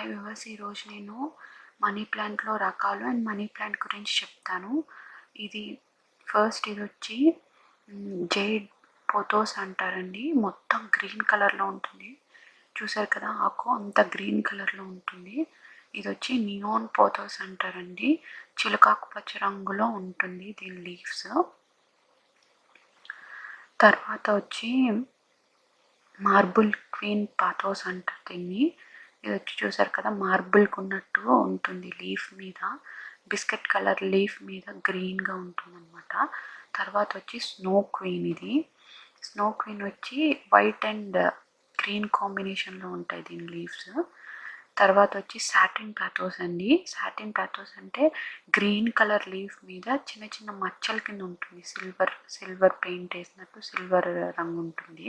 Hi viewers ఈరోజు నేను money ప్లాంట్లో రకాలు అండ్ మనీ ప్లాంట్ గురించి చెప్తాను. ఇది ఫస్ట్ ఇది వచ్చి జైడ్ పోతోస్ అంటారండి. మొత్తం గ్రీన్ కలర్లో ఉంటుంది. చూసారు కదా ఆకు అంత గ్రీన్ కలర్లో ఉంటుంది. ఇది వచ్చి నియోన్ పోతోస్ అంటారండి. చిలకాకు పచ్చ రంగులో ఉంటుంది దీని లీవ్స్. తర్వాత వచ్చి మార్బుల్ క్వీన్ పాథోస్ అంటారు దీన్ని. ఇది వచ్చి చూసారు కదా మార్బుల్కి ఉన్నట్టు ఉంటుంది లీఫ్ మీద. బిస్కెట్ కలర్ లీఫ్ మీద గ్రీన్గా ఉంటుందన్నమాట. తర్వాత వచ్చి స్నో క్వీన్ ఇది. స్నో క్వీన్ వచ్చి వైట్ అండ్ గ్రీన్ కాంబినేషన్లో ఉంటాయి దీని లీవ్స్ తర్వాత వచ్చి సాటిన్ ప్యాథోస్ అండి. సాటిన్ ప్యాథోస్ అంటే గ్రీన్ కలర్ లీఫ్ మీద చిన్న చిన్న మచ్చల కింద ఉంటుంది. సిల్వర్ సిల్వర్ పెయింట్ వేసినట్టు సిల్వర్ రంగు ఉంటుంది.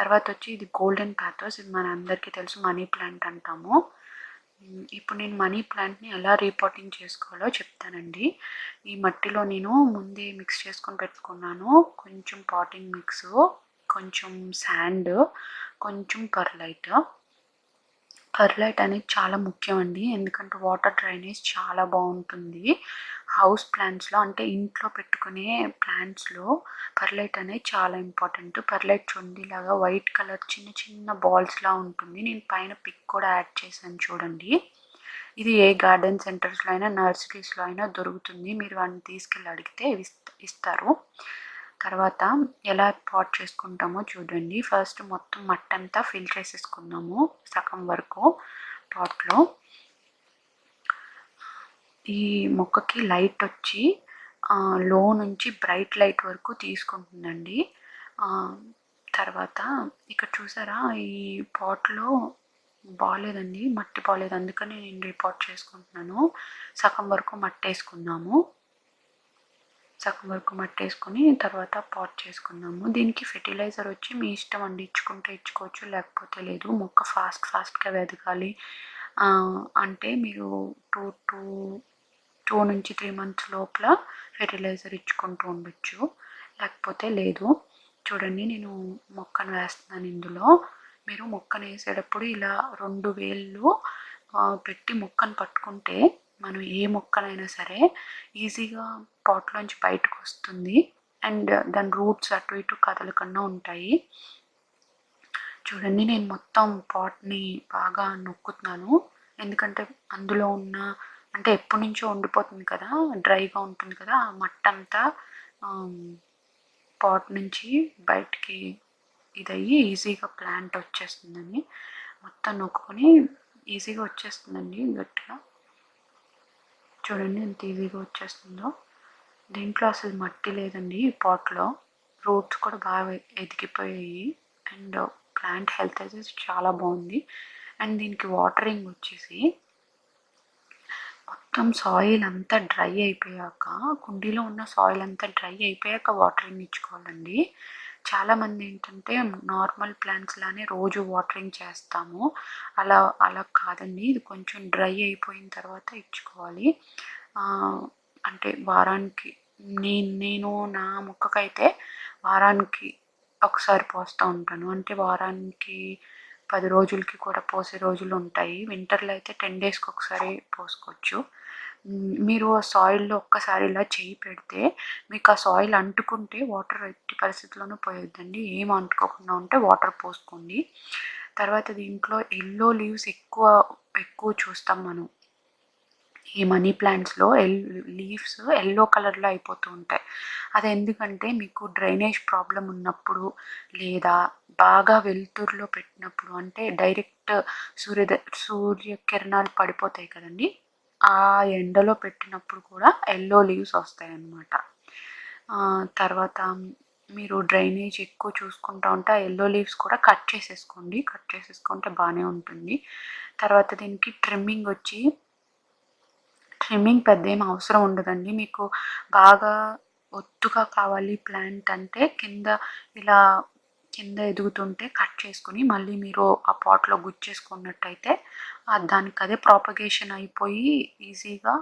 తర్వాత వచ్చి ఇది గోల్డెన్ ప్యాథోస్ ఇది మన అందరికీ తెలుసు మనీ ప్లాంట్ అంటాము. ఇప్పుడు నేను మనీ ప్లాంట్ని ఎలా రీపోటింగ్ చేసుకోవాలో చెప్తానండి. ఈ మట్టిలో నేను ముందే మిక్స్ చేసుకొని పెట్టుకున్నాను. కొంచెం పాటింగ్ మిక్స్ కొంచెం శాండ్ కొంచెం పర్లైట్. పర్లైట్ అనేది చాలా ముఖ్యం అండి ఎందుకంటే వాటర్ డ్రైనేజ్ చాలా బాగుంటుంది. హౌస్ ప్లాంట్స్లో అంటే ఇంట్లో పెట్టుకునే ప్లాంట్స్లో పర్లైట్ అనేది చాలా ఇంపార్టెంట్. పర్లైట్ చూడండిలాగా వైట్ కలర్ చిన్న చిన్న బాల్స్లా ఉంటుంది. నేను పైన పిక్ కూడా యాడ్ చేశాను చూడండి. ఇది ఏ గార్డెన్ సెంటర్స్లో అయినా నర్సరీస్లో అయినా దొరుకుతుంది. మీరు వాటిని తీసుకెళ్ళి అడిగితే ఇస్తారు. తర్వాత ఎలా పాట్ చేసుకుంటామో చూడండి. ఫస్ట్ మొత్తం మట్టంతా ఫిల్ చేసేసుకుందాము సగం వరకు పాట్లో ఈ మొక్కకి లైట్ వచ్చి లో నుంచి బ్రైట్ లైట్ వరకు తీసుకుంటుందండి. తర్వాత ఇక్కడ చూసారా ఈ పాట్లో బాగాలేదండి మట్టి బాగాలేదు అందుకని నేను రిపోర్ట్ చేసుకుంటున్నాను. సగం వరకు మట్టి వేసుకుందాము సగం వరకు మట్టేసుకొని తర్వాత పాట్ చేసుకుందాము. దీనికి ఫెర్టిలైజర్ వచ్చి మీ ఇష్టం అండి. ఇచ్చుకుంటే ఇచ్చుకోవచ్చు లేకపోతే లేదు. మొక్క ఫాస్ట్ ఫాస్ట్గా వెదగాలి. అంటే మీరు టూ టూ టూ నుంచి త్రీ మంత్స్ లోపల ఫెర్టిలైజర్ ఇచ్చుకుంటూ ఉండొచ్చు. లేకపోతే లేదు. చూడండి నేను మొక్కను వేస్తున్నాను ఇందులో. మీరు మొక్కను వేసేటప్పుడు ఇలా రెండు వేళ్ళు పెట్టి మొక్కను పట్టుకుంటే మనం ఏ మొక్కనైనా సరే ఈజీగా పాట్లోంచి బయటకు వస్తుంది. అండ్ దాని రూట్స్ అటు ఇటు కదలకుండా ఉంటాయి. చూడండి నేను మొత్తం పాట్ని బాగా నొక్కుతున్నాను. ఎందుకంటే అందులో ఉన్న అంటే ఎప్పటి నుంచో ఉండిపోతుంది కదా డ్రైగా ఉంటుంది కదా ఆ మట్టంతా పాట్ నుంచి బయటికి ఇదయ్యి ఈజీగా ప్లాంట్ వచ్చేస్తుందని. మొత్తం నొక్కుని ఈజీగా వచ్చేస్తుందండి గట్టిగా. చూడండి ఎంత ఈజీగా వచ్చేస్తుందో. దీంట్లో అసలు మట్టి లేదండి ఈ పాట్లో. రూట్స్ కూడా బాగా ఎదిగిపోయాయి. అండ్ ప్లాంట్ హెల్త్ అయితే చాలా బాగుంది. అండ్ దీనికి వాటరింగ్ వచ్చేసి మొత్తం సాయిల్ అంతా డ్రై అయిపోయాక కుండీలో ఉన్న సాయిల్ అంతా డ్రై అయిపోయాక వాటరింగ్ ఇచ్చుకోవాలండి. చాలామంది ఏంటంటే నార్మల్ ప్లాంట్స్ లానే రోజు వాటరింగ్ చేస్తాము. అలా అలా కాదండి. ఇది కొంచెం డ్రై అయిపోయిన తర్వాత ఇచ్చుకోవాలి. అంటే వారానికి నేను నేను నా మొక్కకైతే వారానికి ఒకసారి పోస్తూ ఉంటాను. అంటే వారానికి పది రోజులకి కూడా పోసే రోజులు ఉంటాయి. వింటర్లో అయితే టెన్ డేస్కి ఒకసారి పోసుకోవచ్చు. మీరు ఆ సాయిల్లో ఒక్కసారి ఇలా చేయి పెడితే మీకు ఆ సాయిల్ అంటుకుంటే వాటర్ ఎట్టి పరిస్థితుల్లోనూ పోయొద్దండి. ఏం అంటుకోకుండా ఉంటే వాటర్ పోసుకోండి. తర్వాత దీంట్లో ఎల్లో లీవ్స్ ఎక్కువ ఎక్కువ చూస్తాం మనం. ఈ మనీ ప్లాంట్స్లో ఎల్ లీవ్స్ ఎల్లో కలర్లో అయిపోతూ ఉంటాయి. అది ఎందుకంటే మీకు డ్రైనేజ్ ప్రాబ్లం ఉన్నప్పుడు లేదా బాగా వెలుతురులో పెట్టినప్పుడు అంటే డైరెక్ట్ సూర్య సూర్యకిరణాలు పడిపోతాయి కదండి. ఆ ఎండలో పెట్టినప్పుడు కూడా ఎల్లో లీవ్స్ వస్తాయి అన్నమాట తర్వాత మీరు డ్రైనేజ్ ఎక్కువ చూసుకుంటూ ఉంటే ఆ ఎల్లో లీవ్స్ కూడా కట్ చేసేసుకోండి. కట్ చేసేసుకుంటే బాగానే ఉంటుంది. తర్వాత దీనికి ట్రిమ్మింగ్ వచ్చి ట్రిమ్మింగ్ పెద్ద ఏం అవసరం ఉండదండి. మీకు బాగా ఒత్తుగా కావాలి ప్లాంట్ అంటే కింద ఇలా కింద ఎదుగుతుంటే కట్ చేసుకుని మళ్ళీ మీరు ఆ పాట్లో గుచ్చేసుకున్నట్టయితే దానికి అదే ప్రాపగేషన్ అయిపోయి ఈజీగా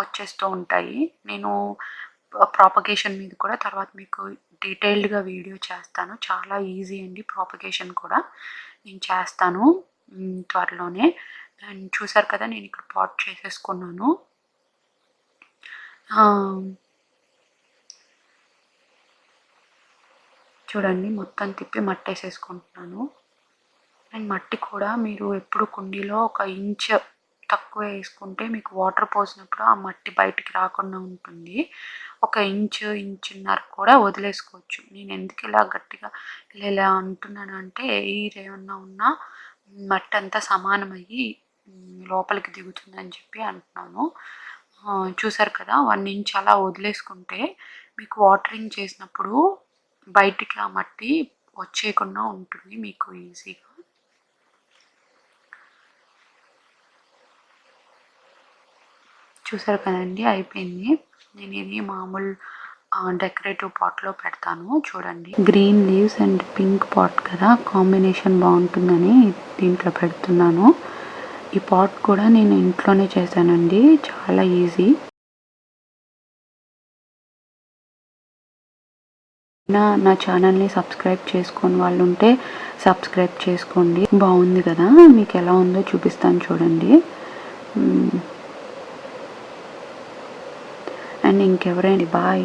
వచ్చేస్తూ ఉంటాయి. నేను ప్రాపగేషన్ మీద కూడా తర్వాత మీకు డీటెయిల్డ్గా వీడియో చేస్తాను. చాలా ఈజీ అండి ప్రాపగేషన్ కూడా. నేను చేస్తాను త్వరలోనే. అండ్ చూసారు కదా నేను ఇక్కడ పాట్ చేసేసుకున్నాను. చూడండి మొత్తం తిప్పి మట్టి వేసేసుకుంటున్నాను అండ్ మట్టి కూడా మీరు ఎప్పుడు కుండీలో ఒక ఇంచ్ తక్కువ వేసుకుంటే మీకు వాటర్ పోసినప్పుడు ఆ మట్టి బయటికి రాకుండా ఉంటుంది. ఒక ఇంచు ఇంచున్నర కూడా వదిలేసుకోవచ్చు. నేను ఎందుకు ఇలా గట్టిగా ఇలా ఇలా అంటున్నాను అంటే ఎయిర్ ఏమన్నా ఉన్నా మట్టి అంతా సమానమయ్యి లోపలికి దిగుతుందని చెప్పి అంటున్నాను. చూసారు కదా వన్ ఇంచ్ అలా వదిలేసుకుంటే మీకు వాటరింగ్ చేసినప్పుడు బయటికి ఆ మట్టి వచ్చేయకుండా ఉంటుంది మీకు ఈజీగా చూసారు కదండి అయిపోయింది. నేను ఇది మామూలు డెకరేటివ్ పాట్లో పెడతాను. చూడండి. Green leaves and pink pot కదా కాంబినేషన్ బాగుంటుందని దీంట్లో పెడుతున్నాను. ఈ పాట్ కూడా నేను ఇంట్లోనే చేశానండి చాలా ఈజీ నా నా ఛానల్ని సబ్స్క్రైబ్ చేసుకొని వాళ్ళు ఉంటే సబ్స్క్రైబ్ చేసుకోండి. బాగుంది కదా? మీకు ఎలా ఉందో చూపిస్తాను చూడండి. అండ్ ఇంకెవరైనా బాయ్.